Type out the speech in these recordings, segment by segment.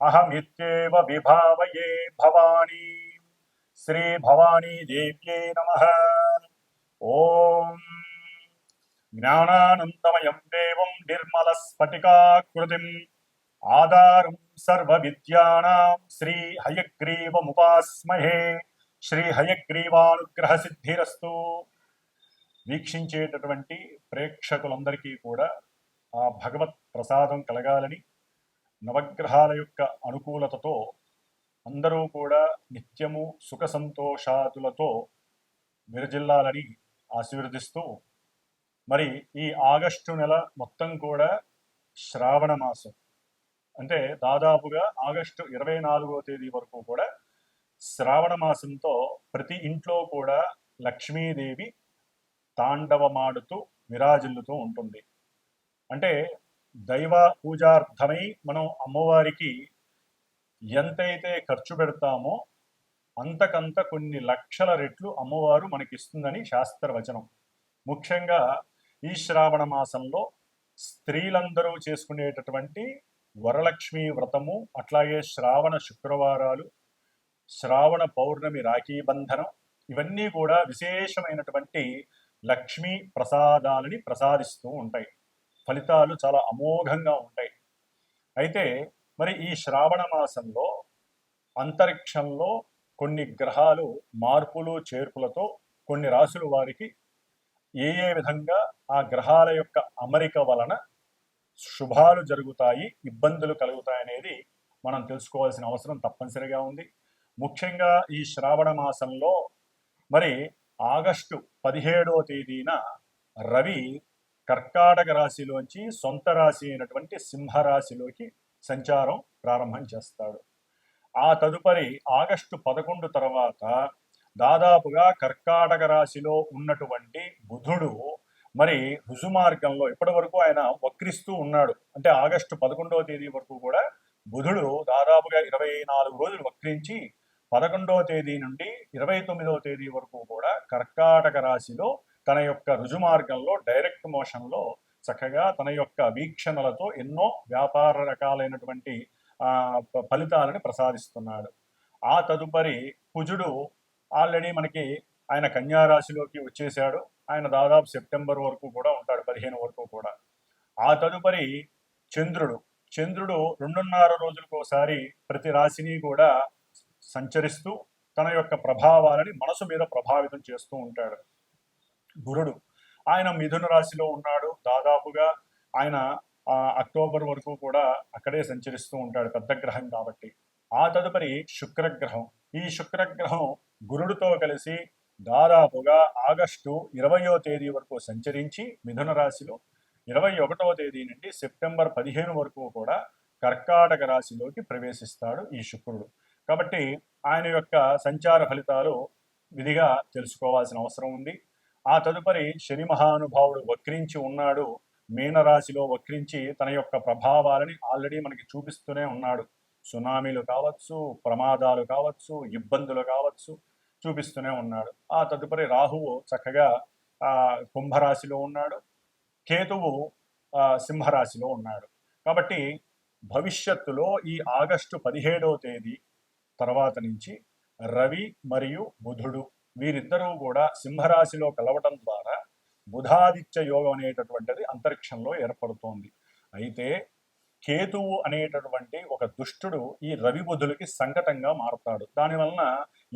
అహమిత్యేవ విభావయే భవానీ శ్రీ భవానీ దేవ్యే నమ ఓం జ్ఞానానందమయం దేవం నిర్మలస్ఫటికాకృతిం ఆధారం సర్వవిద్యానాం శ్రీ హయగ్రీవముపాస్మహే శ్రీ హయగ్రీవానుగ్రహ సిద్ధిరస్తు వీక్షించేటటువంటి ప్రేక్షకులందరికీ కూడా ఆ భగవత్ ప్రసాదం కలగాలని నవగ్రహాల యొక్క అనుకూలతతో అందరూ కూడా నిత్యము సుఖ సంతోషాదులతో విరజిల్లాలని ఆశీర్వదిస్తూ మరి ఈ ఆగస్టు నెల మొత్తం కూడా శ్రావణ మాసం. అంటే దాదాపుగా ఆగస్టు ఇరవై నాలుగో తేదీ వరకు కూడా శ్రావణ మాసంతో ప్రతి ఇంట్లో కూడా లక్ష్మీదేవి తాండవమాడుతూ విరాజిల్లుతూ ఉంటుంది. అంటే దైవ పూజార్థమై మనం అమ్మవారికి ఎంతైతే ఖర్చు పెడతామో అంతకంత కొన్ని లక్షల రెట్లు అమ్మవారు మనకిస్తుందని శాస్త్రవచనం. ముఖ్యంగా ఈ శ్రావణ మాసంలో స్త్రీలందరూ చేసుకునేటటువంటి వరలక్ష్మి వ్రతము అట్లాగే శ్రావణ శుక్రవారాలు శ్రావణ పౌర్ణమి రాఖీ బంధనం ఇవన్నీ కూడా విశేషమైనటువంటి లక్ష్మీ ప్రసాదాలని ప్రసాదిస్తూ ఉంటాయి. ఫలితాలు చాలా అమోఘంగా ఉంటాయి. అయితే మరి ఈ శ్రావణ మాసంలో అంతరిక్షంలో కొన్ని గ్రహాలు మార్పులు చేర్పులతో కొన్ని రాసుల వారికి ఏ ఏ విధంగా ఆ గ్రహాల యొక్క అమరిక వలన శుభాలు జరుగుతాయి ఇబ్బందులు కలుగుతాయి అనేది మనం తెలుసుకోవాల్సిన అవసరం తప్పనిసరిగా ఉంది. ముఖ్యంగా ఈ శ్రావణ మాసంలో మరి ఆగస్టు పదిహేడవ తేదీన రవి కర్కాటక రాశిలోంచి సొంత రాశి అయినటువంటి సింహరాశిలోకి సంచారం ప్రారంభం చేస్తాడు. ఆ తదుపరి ఆగస్టు పదకొండు తర్వాత దాదాపుగా కర్కాటక రాశిలో ఉన్నటువంటి బుధుడు మరి రుజుమార్గంలో ఇప్పటి వరకు ఆయన వక్రిస్తూ ఉన్నాడు. అంటే ఆగస్టు పదకొండవ తేదీ వరకు కూడా బుధుడు దాదాపుగా ఇరవై నాలుగు రోజులు వక్రించి పదకొండవ తేదీ నుండి ఇరవై తొమ్మిదవ తేదీ వరకు కూడా కర్కాటక రాశిలో తన యొక్క రుజుమార్గంలో డైరెక్ట్ మోషన్లో చక్కగా తన యొక్క వీక్షణలతో ఎన్నో వ్యాపార రకాలైనటువంటి ఆ, ఫలితాలను ప్రసాదిస్తున్నాడు. ఆ తదుపరి కుజుడు ఆల్రెడీ మనకి ఆయన కన్యారాశిలోకి వచ్చేసాడు ఆయన దాదాపు సెప్టెంబర్ వరకు కూడా ఉంటాడు పదిహేను వరకు కూడా. ఆ తదుపరి చంద్రుడు. చంద్రుడు రెండున్నర రోజులకోసారి ప్రతి రాశిని కూడా సంచరిస్తూ తన యొక్క ప్రభావాలని మనసు మీద ప్రభావితం చేస్తూ ఉంటాడు. గురుడు ఆయన మిథున రాశిలో ఉన్నాడు. దాదాపుగా ఆయన అక్టోబర్ వరకు కూడా అక్కడే సంచరిస్తూ ఉంటాడు పెద్ద గ్రహం కాబట్టి. ఆ తదుపరి శుక్రగ్రహం. ఈ శుక్రగ్రహం గురుడితో కలిసి దాదాపుగా ఆగస్టు ఇరవయో తేదీ వరకు సంచరించి మిథున రాశిలో ఇరవై ఒకటవ తేదీ నుండి సెప్టెంబర్ పదిహేను వరకు కూడా కర్కాటక రాశిలోకి ప్రవేశిస్తాడు ఈ శుక్రుడు. కాబట్టి ఆయన యొక్క సంచార ఫలితాలు విధిగా తెలుసుకోవాల్సిన అవసరం ఉంది. ఆ తదుపరి శని మహానుభావుడు వక్రించి ఉన్నాడు. మీనరాశిలో వక్రించి తన యొక్క ప్రభావాలని ఆల్రెడీ మనకి చూపిస్తూనే ఉన్నాడు. సునామీలు కావచ్చు ప్రమాదాలు కావచ్చు ఇబ్బందులు కావచ్చు చూపిస్తూనే ఉన్నాడు. ఆ తదుపరి రాహువు చక్కగా కుంభరాశిలో ఉన్నాడు. కేతువు ఆ, సింహరాశిలో ఉన్నాడు. కాబట్టి భవిష్యత్తులో ఈ ఆగస్టు పదిహేడవ తేదీ తర్వాత నుంచి రవి మరియు బుధుడు వీరిద్దరూ కూడా సింహరాశిలో కలవటం ద్వారా బుధాదిత్య యోగం అనేటటువంటిది అంతరిక్షంలో ఏర్పడుతోంది. అయితే కేతువు అనేటటువంటి ఒక దుష్టుడు ఈ రవి బుధులకి సంకటంగా మారుతాడు. దానివలన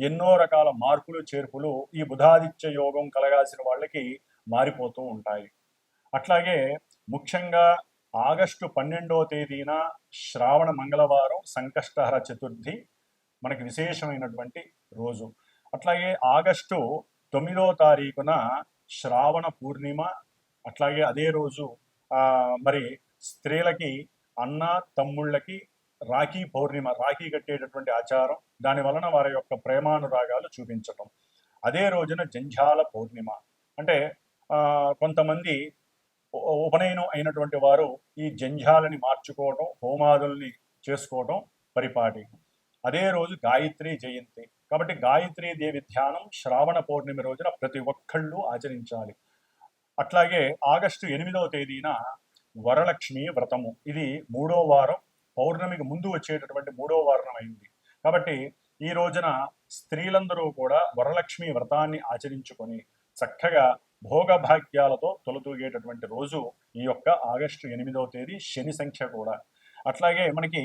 ఎన్నో రకాల మార్పులు చేర్పులు ఈ బుధాదిత్య యోగం కలగాల్సిన వాళ్ళకి మారిపోతూ ఉంటాయి. అట్లాగే ముఖ్యంగా ఆగస్టు పన్నెండవ తేదీన శ్రావణ మంగళవారం సంకష్టహర చతుర్థి మనకి విశేషమైనటువంటి రోజు. అట్లాగే ఆగస్టు తొమ్మిదో తారీఖున శ్రావణ పూర్ణిమ అట్లాగే అదే రోజు ఆ, మరి స్త్రీలకి అన్న తమ్ముళ్ళకి రాఖీ పౌర్ణిమ రాఖీ కట్టేటటువంటి ఆచారం దాని వలన వారి యొక్క ప్రేమానురాగాలు చూపించటం. అదే రోజున జంఝాల పౌర్ణిమ. అంటే ఆ, కొంతమంది ఉపనయనం అయినటువంటి వారు ఈ జంఝాలని మార్చుకోవటం హోమాదుల్ని చేసుకోవటం పరిపాటి. అదే రోజు గాయత్రి జయంతి. కాబట్టి గాయత్రి దేవి ధ్యానం శ్రావణ పౌర్ణమి రోజున ప్రతి ఒక్కళ్ళు ఆచరించాలి. అట్లాగే ఆగస్టు ఎనిమిదవ తేదీన వరలక్ష్మి వ్రతము. ఇది మూడో వారం పౌర్ణమికి ముందు వచ్చేటటువంటి మూడో వారం అయింది. కాబట్టి ఈ రోజున స్త్రీలందరూ కూడా వరలక్ష్మి వ్రతాన్ని ఆచరించుకొని చక్కగా భోగభాగ్యాలతో తొలతూగేటటువంటి రోజు ఈ యొక్క ఆగస్టు ఎనిమిదవ తేదీ శని సంఖ్య కూడా. అట్లాగే మనకి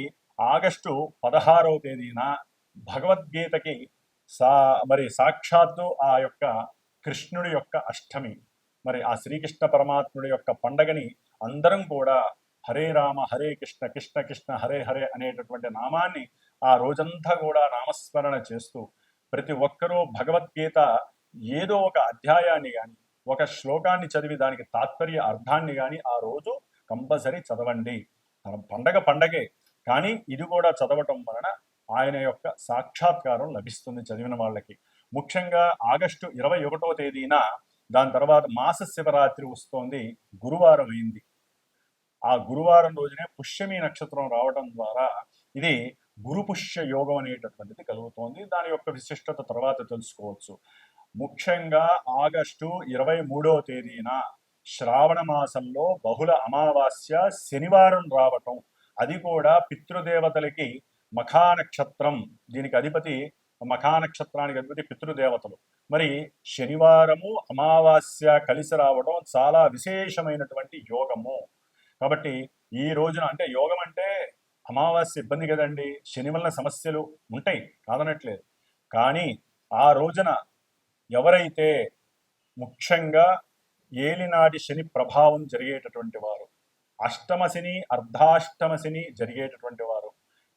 ఆగస్టు పదహారవ తేదీన భగవద్గీతకి సా మరి సాక్షాత్తు ఆ యొక్క కృష్ణుడి యొక్క అష్టమి మరి ఆ శ్రీకృష్ణ పరమాత్ముడి యొక్క పండగని అందరం కూడా హరే రామ హరే కృష్ణ కృష్ణ కృష్ణ హరే హరే అనేటటువంటి నామాన్ని ఆ రోజంతా కూడా నామస్మరణ చేస్తూ ప్రతి ఒక్కరూ భగవద్గీత ఏదో ఒక అధ్యాయాన్ని కానీ ఒక శ్లోకాన్ని చదివి దానికి తాత్పర్య అర్థాన్ని కానీ ఆ రోజు కంపల్సరీ చదవండి. పండగ పండగే. కానీ ఇది కూడా చదవటం వలన ఆయన యొక్క సాక్షాత్కారం లభిస్తుంది చదివిన వాళ్ళకి. ముఖ్యంగా ఆగస్టు ఇరవై ఒకటో తేదీన దాని తర్వాత మాస శివరాత్రి వస్తోంది గురువారం అయింది. ఆ గురువారం రోజునే పుష్యమి నక్షత్రం రావడం ద్వారా ఇది గురు పుష్య యోగం అనేటటువంటిది కలుగుతోంది. దాని యొక్క విశిష్టత తర్వాత తెలుసుకోవచ్చు. ముఖ్యంగా ఆగస్టు ఇరవై మూడవ తేదీన శ్రావణ మాసంలో బహుళ అమావాస్య శనివారం రావటం. అది కూడా పితృదేవతలకి మఖానక్షత్రం. దీనికి అధిపతి మఖానక్షత్రానికి అధిపతి పితృదేవతలు. మరి శనివారము అమావాస్య కలిసి రావడం చాలా విశేషమైనటువంటి యోగము. కాబట్టి ఈ రోజున అంటే యోగం అంటే అమావాస్య ఇబ్బంది కదండి. శని వలన సమస్యలు ఉంటాయి. కాదనట్లేదు. కానీ ఆ రోజున ఎవరైతే ముఖ్యంగా ఏలినాటి శని ప్రభావం జరిగేటటువంటి వారు అష్టమ శని అర్ధాష్టమ శని జరిగేటటువంటి వారు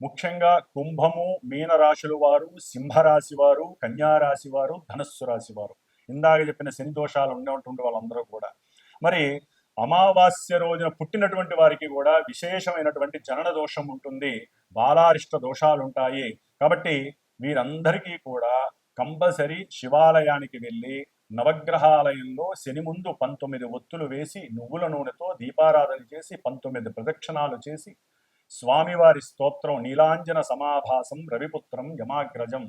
ముఖ్యంగా కుంభము మీనరాశుల వారు సింహరాశి వారు కన్యారాశి వారు ధనస్సు రాశి వారు. ఇందాక చెప్పిన శని దోషాలు ఉండేటువంటి వాళ్ళందరూ కూడా. మరి అమావాస్య రోజున పుట్టినటువంటి వారికి కూడా విశేషమైనటువంటి జనన దోషం ఉంటుంది. బాలారిష్ట దోషాలు ఉంటాయి. కాబట్టి వీరందరికీ కూడా కంపల్సరీ శివాలయానికి వెళ్ళి నవగ్రహాలయంలో శని ముందు పంతొమ్మిది ఒత్తులు వేసి నువ్వుల నూనెతో దీపారాధన చేసి పంతొమ్మిది ప్రదక్షిణాలు చేసి స్వామివారి స్తోత్రం నీలాంజన సమాభాసం రవిపుత్రం యమాగ్రజం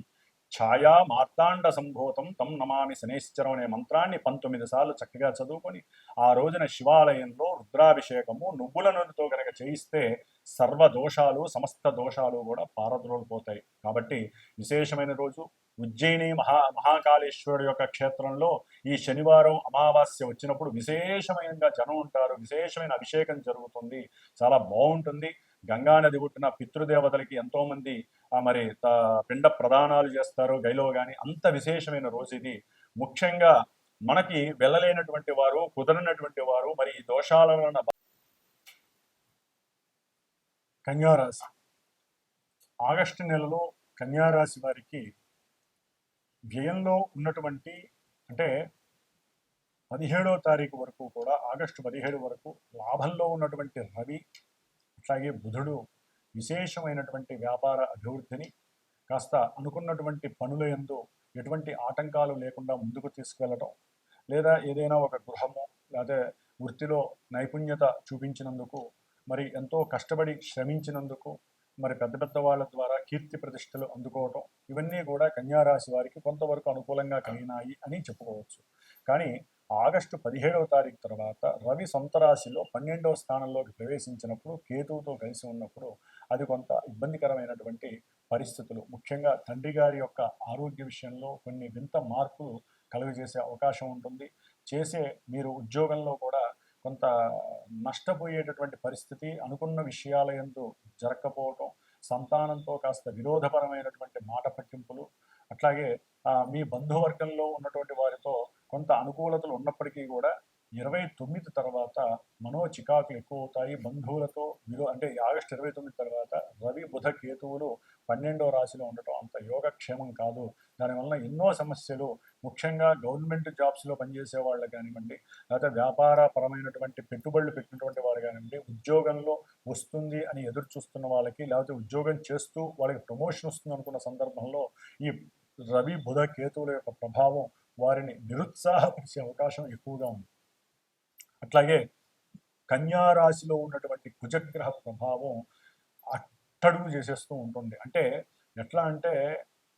ఛాయా మార్తాండ సంభూతం తం నమామి శనేశ్వరం అనే మంత్రాన్ని పంతొమ్మిది సార్లు చక్కగా చదువుకొని ఆ రోజున శివాలయంలో రుద్రాభిషేకము నువ్వుల నూనెతో గనక చేయిస్తే సర్వ దోషాలు సమస్త దోషాలు కూడా పారద్రోలిపోతాయి. కాబట్టి విశేషమైన రోజు ఉజ్జయిని మహా మహాకాళేశ్వరుడు యొక్క క్షేత్రంలో ఈ శనివారం అమావాస్య వచ్చినప్పుడు విశేషమైనగా జనం ఉంటారు విశేషమైన అభిషేకం జరుగుతుంది. చాలా బాగుంటుంది. గంగా నది పుట్టిన పితృదేవతలకి ఎంతో మంది మరి పిండ ప్రదానాలు చేస్తారు గైలో గాని అంత విశేషమైన రోజు ఇది. ముఖ్యంగా మనకి వెళ్ళలేనటువంటి వారు కుదరనటువంటి వారు మరి ఈ దోషాల వలన కన్యారాశి. ఆగస్టు నెలలో కన్యారాశి వారికి వ్యయంలో ఉన్నటువంటి అంటే పదిహేడో తారీఖు వరకు కూడా ఆగస్టు పదిహేడు వరకు లాభంలో ఉన్నటువంటి రవి అట్లాగే బుధుడు విశేషమైనటువంటి వ్యాపార అభివృద్ధిని కాస్త అనుకున్నటువంటి పనుల యందు ఎటువంటి ఆటంకాలు లేకుండా ముందుకు తీసుకెళ్ళటం లేదా ఏదైనా ఒక గృహము లేదా వృత్తిలో నైపుణ్యత చూపించినందుకు మరి ఎంతో కష్టపడి శ్రమించినందుకు మరి పెద్ద పెద్ద వాళ్ళ ద్వారా కీర్తి ప్రతిష్టలు అందుకోవటం ఇవన్నీ కూడా కన్యారాశి వారికి కొంతవరకు అనుకూలంగా కలిగినాయి అని చెప్పుకోవచ్చు. కానీ ఆగస్టు పదిహేడవ తారీఖు తర్వాత రవి సొంత రాశిలో పన్నెండవ స్థానంలోకి ప్రవేశించినప్పుడు కేతువుతో కలిసి ఉన్నప్పుడు అది కొంత ఇబ్బందికరమైనటువంటి పరిస్థితులు. ముఖ్యంగా తండ్రి గారి యొక్క ఆరోగ్య విషయంలో కొన్ని వింత మార్పులు కలుగజేసే అవకాశం ఉంటుంది. చేసే మీరు ఉద్యోగంలో కూడా కొంత నష్టపోయేటటువంటి పరిస్థితి అనుకున్న విషయాల ఎందు జరగకపోవటం సంతానంతో కాస్త విరోధపరమైనటువంటి మాట పట్టింపులు అట్లాగే మీ బంధువర్గంలో ఉన్నటువంటి వారితో కొంత అనుకూలతలు ఉన్నప్పటికీ కూడా ఇరవై తొమ్మిది తర్వాత మనో చికాకులు ఎక్కువ అవుతాయి బంధువులతో విరో అంటే ఆగస్టు ఇరవై తొమ్మిది తర్వాత రవి బుధ కేతువులు పన్నెండో రాశిలో ఉండటం అంత యోగక్షేమం కాదు. దానివల్ల ఎన్నో సమస్యలు ముఖ్యంగా గవర్నమెంట్ జాబ్స్లో పనిచేసే వాళ్ళు కానివ్వండి లేకపోతే వ్యాపారపరమైనటువంటి పెట్టుబడులు పెట్టినటువంటి వారు కానివ్వండి ఉద్యోగంలో వస్తుంది అని ఎదురు చూస్తున్న వాళ్ళకి లేకపోతే ఉద్యోగం చేస్తూ వాళ్ళకి ప్రమోషన్ వస్తుంది అనుకున్న సందర్భంలో ఈ రవి బుధ కేతువుల యొక్క ప్రభావం వారిని నిరుత్సాహపరిచే అవకాశం ఎక్కువగా ఉంది. అట్లాగే కన్యారాశిలో ఉన్నటువంటి కుజగ్రహ ప్రభావం అట్టడుగు చేసేస్తూ ఉంటుంది. అంటే ఎట్లా అంటే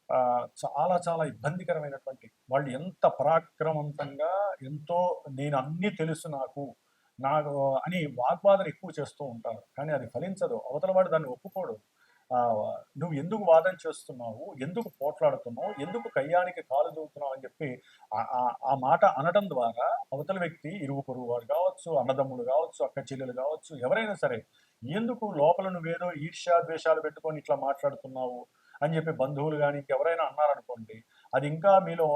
ఆ, చాలా చాలా ఇబ్బందికరమైనటువంటి వాళ్ళు ఎంత పరాక్రమవంతంగా ఎంతో నేను అన్నీ తెలుసు నాకు నాకు అని వాగ్వాదన ఎక్కువ చేస్తూ ఉంటారు. కానీ అది ఫలించదు. అవతల వాడు దాన్ని ఒప్పుకోడు. నువ్వు ఎందుకు వాదన చేస్తున్నావు? ఎందుకు పోట్లాడుతున్నావు? ఎందుకు కయ్యానికి కాలు దూకుతున్నావు అని చెప్పి ఆ- మాట అనడం ద్వారా అవతల వ్యక్తి ఇరుగు పొరుగు వాడు కావచ్చు అన్నదమ్ములు కావచ్చు అక్క చెల్లెలు కావచ్చు ఎవరైనా సరే ఎందుకు లోపల నువ్వేదో ఈర్ష్యా ద్వేషాలు పెట్టుకొని ఇట్లా మాట్లాడుతున్నావు అని చెప్పి బంధువులు కానీ ఇంకెవరైనా అన్నారనుకోండి అది ఇంకా మీలో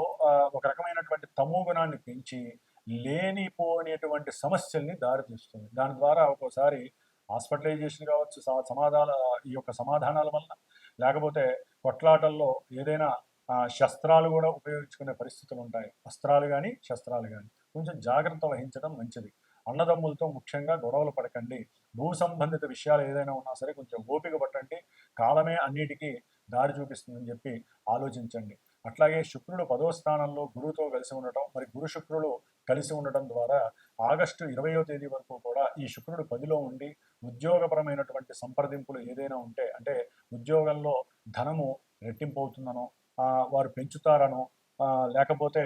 ఒక రకమైనటువంటి తమో గుణాన్ని పెంచి లేనిపోనేటువంటి సమస్యల్ని దారితీస్తుంది. దాని ద్వారా ఒక్కోసారి హాస్పిటలైజేషన్ కావచ్చు సమాధాన ఈ యొక్క సమాధానాల వల్ల లేకపోతే కొట్లాటల్లో ఏదైనా శస్త్రాలు కూడా ఉపయోగించుకునే పరిస్థితులు ఉంటాయి. అస్త్రాలు కానీ శస్త్రాలు కానీ కొంచెం జాగ్రత్త వహించడం మంచిది. అన్నదమ్ములతో ముఖ్యంగా గొడవలు పడకండి. భూ సంబంధిత విషయాలు ఏదైనా ఉన్నా సరే కొంచెం ఓపిక పట్టండి. కాలమే అన్నిటికీ దారి చూపిస్తుందని చెప్పి ఆలోచించండి. అట్లాగే శుక్రుడు పదో స్థానంలో గురువుతో కలిసి ఉండటం మరి గురు శుక్రుడు కలిసి ఉండటం ద్వారా ఆగస్టు ఇరవయో తేదీ వరకు కూడా ఈ శుక్రుడు పదిలో ఉండి ఉద్యోగపరమైనటువంటి సంప్రదింపులు ఏదైనా ఉంటే అంటే ఉద్యోగంలో ధనము రెట్టింపు అవుతుందనో వారు పెంచుతారనో లేకపోతే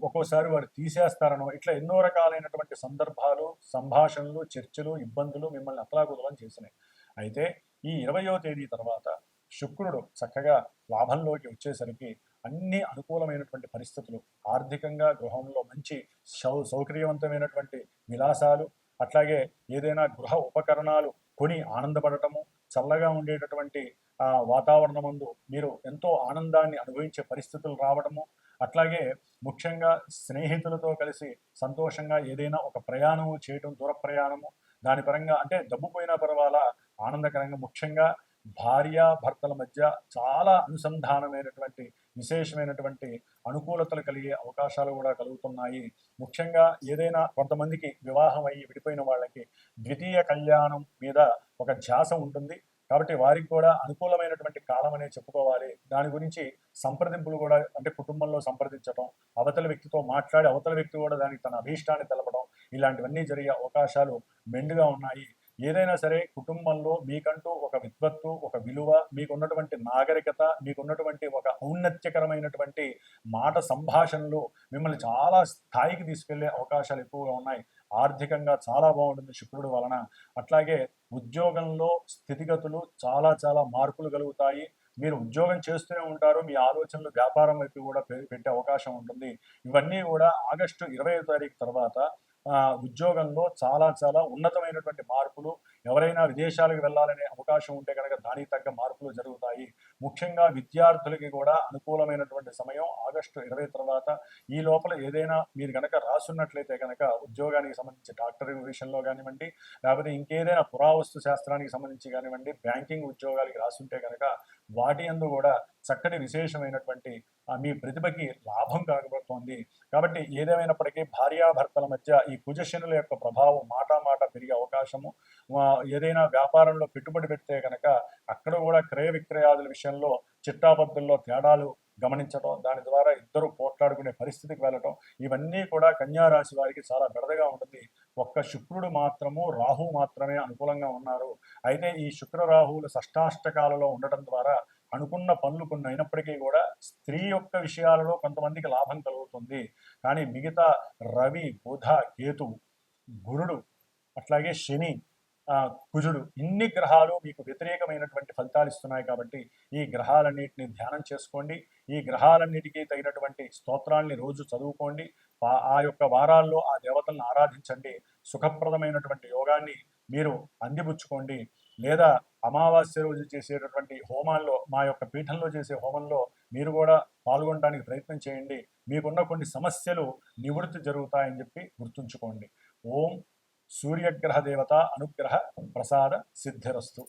ఒక్కోసారి వారు తీసేస్తారనో ఇట్లా ఎన్నో రకాలైనటువంటి సందర్భాలు సంభాషణలు చర్చలు ఇబ్బందులు మిమ్మల్ని అతలాకుతలం చేసినాయి. అయితే ఈ ఇరవయో తేదీ తర్వాత శుక్రుడు చక్కగా లాభంలోకి వచ్చేసరికి అన్ని అనుకూలమైనటువంటి పరిస్థితులు ఆర్థికంగా గృహంలో మంచి సౌ సౌకర్యవంతమైనటువంటి విలాసాలు అట్లాగే ఏదైనా గృహ ఉపకరణాలు కొని ఆనందపడటము చల్లగా ఉండేటటువంటి ఆ వాతావరణమందు మీరు ఎంతో ఆనందాన్ని అనుభవించే పరిస్థితులు రావడము అట్లాగే ముఖ్యంగా స్నేహితులతో కలిసి సంతోషంగా ఏదైనా ఒక ప్రయాణము చేయటం దూర ప్రయాణము దాని పరంగా అంటే డబ్బు పోయినా పర్వాలా ఆనందకరంగా ముఖ్యంగా భార్య భర్తల మధ్య చాలా అనుసంధానమైనటువంటి విశేషమైనటువంటి అనుకూలతలు కలిగే అవకాశాలు కూడా కలుగుతున్నాయి. ముఖ్యంగా ఏదైనా కొంతమందికి వివాహం అయ్యి విడిపోయిన వాళ్ళకి ద్వితీయ కళ్యాణం మీద ఒక ధ్యాస ఉంటుంది. కాబట్టి వారికి కూడా అనుకూలమైనటువంటి కాలం అనే చెప్పుకోవాలి. దాని గురించి సంప్రదింపులు కూడా అంటే కుటుంబంలో సంప్రదించడం అవతల వ్యక్తితో మాట్లాడి అవతల వ్యక్తి కూడా దానికి తన అభీష్టాన్ని తెలపడం ఇలాంటివన్నీ జరిగే అవకాశాలు మెండుగా ఉన్నాయి. ఏదైనా సరే కుటుంబంలో మీకంటూ ఒక విద్వత్తు ఒక విలువ మీకున్నటువంటి నాగరికత మీకున్నటువంటి ఒక ఔన్నత్యకరమైనటువంటి మాట సంభాషణలు మిమ్మల్ని చాలా స్థాయికి తీసుకెళ్ళే అవకాశాలు ఎక్కువగా ఉన్నాయి. ఆర్థికంగా చాలా బాగుంటుంది శుక్రుడు వలన. అట్లాగే ఉద్యోగంలో స్థితిగతులు చాలా చాలా మార్పులు కలుగుతాయి. మీరు ఉద్యోగం చేస్తూనే ఉంటారు. మీ ఆలోచనలు వ్యాపారం వైపు కూడా పె- పెట్టే అవకాశం ఉంటుంది. ఇవన్నీ కూడా ఆగస్టు ఇరవై తారీఖు తర్వాత ఉద్యోగంలో చాలా చాలా ఉన్నతమైనటువంటి మార్పులు ఎవరైనా విదేశాలకు వెళ్ళాలనే అవకాశం ఉంటే కనుక దానికి తగ్గ మార్పులు జరుగుతాయి. ముఖ్యంగా విద్యార్థులకి కూడా అనుకూలమైనటువంటి సమయం ఆగస్టు ఇరవై తర్వాత. ఈ లోపల ఏదైనా మీరు కనుక రాసున్నట్లయితే కనుక ఉద్యోగానికి సంబంధించి డాక్టర్ విషయంలో కానివ్వండి లేకపోతే ఇంకేదైనా పురావస్తు శాస్త్రానికి సంబంధించి కానివ్వండి బ్యాంకింగ్ ఉద్యోగాలకి రాసుంటే కనుక వాటి అందు కూడా చక్కటి విశేషమైనటువంటి మీ ప్రతిభకి లాభం కలగబడుతోంది కాబట్టి ఏదేమైనప్పటికీ భార్యాభర్తల మధ్య ఈ కుజశనుల యొక్క ప్రభావం మాటామాట మాట పెరిగే అవకాశము. ఏదైనా వ్యాపారంలో పెట్టుబడి పెడితే కనుక అక్కడ కూడా క్రయ విక్రయాదుల విషయంలో చిట్టాబద్దుల్లో తేడాలు గమనించడం దాని ద్వారా ఇద్దరు పోట్లాడుకునే పరిస్థితికి వెళ్ళటం ఇవన్నీ కూడా కన్యారాశి వారికి చాలా బెడదగా ఉంటుంది. ఒక్క శుక్రుడు మాత్రము రాహు మాత్రమే అనుకూలంగా ఉన్నారు. అయితే ఈ శుక్ర రాహువులు షష్టాష్టకాలలో ఉండటం ద్వారా అనుకున్న పనులు కొన్ని అయినప్పటికీ కూడా స్త్రీ యొక్క విషయాలలో కొంతమందికి లాభం కలుగుతుంది. కానీ మిగతా రవి బుధ కేతు గురుడు అట్లాగే శని ఆ, కుజుడు ఇన్ని గ్రహాలు మీకు వ్యతిరేకమైనటువంటి ఫలితాలు ఇస్తున్నాయి కాబట్టి ఈ గ్రహాలన్నింటినీ ధ్యానం చేసుకోండి. ఈ గ్రహాలన్నిటికీ తగినటువంటి స్తోత్రాల్ని రోజు చదువుకోండి. ఆ యొక్క వారాల్లో ఆ దేవతలను ఆరాధించండి. సుఖప్రదమైనటువంటి యోగాన్ని మీరు అందిపుచ్చుకోండి. లేదా అమావాస్య రోజు చేసేటటువంటి హోమాల్లో మా యొక్క పీఠంలో చేసే హోమంలో మీరు కూడా పాల్గొనడానికి ప్రయత్నం చేయండి. మీకున్న కొన్ని సమస్యలు నివృత్తి జరుగుతాయని చెప్పి గుర్తుంచుకోండి. ఓం సూర్యగ్రహ దేవత అనుగ్రహ ప్రసాద సిద్ధిరస్తు.